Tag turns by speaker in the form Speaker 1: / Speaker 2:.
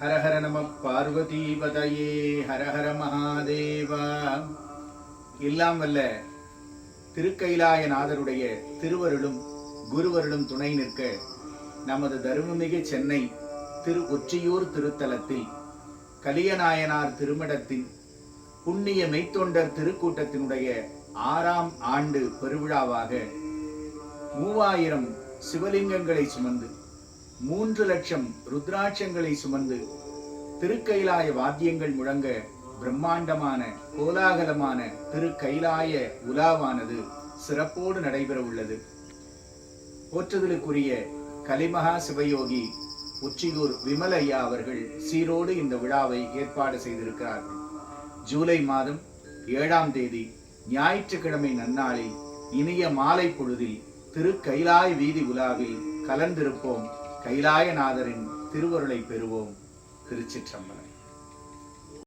Speaker 1: ஹர ஹர நம பார்வதீபதையே ஹர ஹர மகாதேவா. எல்லாம் வல்ல திருக்கைலாயநாதருடைய திருவருளும் குருவருளும் துணை நிற்க நமது தருமமிகு சென்னை திரு ஒற்றியூர் திருத்தலத்தில் கலியநாயனார் திருமடத்தின் புண்ணிய மெய்த்தொண்டர் திருக்கூட்டத்தினுடைய ஆறாம் ஆண்டு பெருவிழாவாக மூவாயிரம் சிவலிங்கங்களை சுமந்து மூன்று லட்சம் ருத்ராட்சங்களை சுமந்து திருக்கைலாய வாத்தியங்கள் முழங்க பிரம்மாண்டமான கோலாகலமான திருக்கைலாய உலாவானது சிறப்போடு நடைபெற உள்ளது. போற்றுதலுக்குரிய கலிமகா சிவயோகி உச்சியூர் விமல் ஐயா அவர்கள் சீரோடு இந்த விழாவை ஏற்பாடு செய்திருக்கிறார். ஜூலை மாதம் ஏழாம் தேதி ஞாயிற்றுக்கிழமை நன்னாளில் இனிய மாலை பொழுதில் திரு வீதி உலாவில் கலந்திருப்போம். கைலாயநாதரின் திருவருளை பெறுவோம். திருச்சிற்றம்பலம்.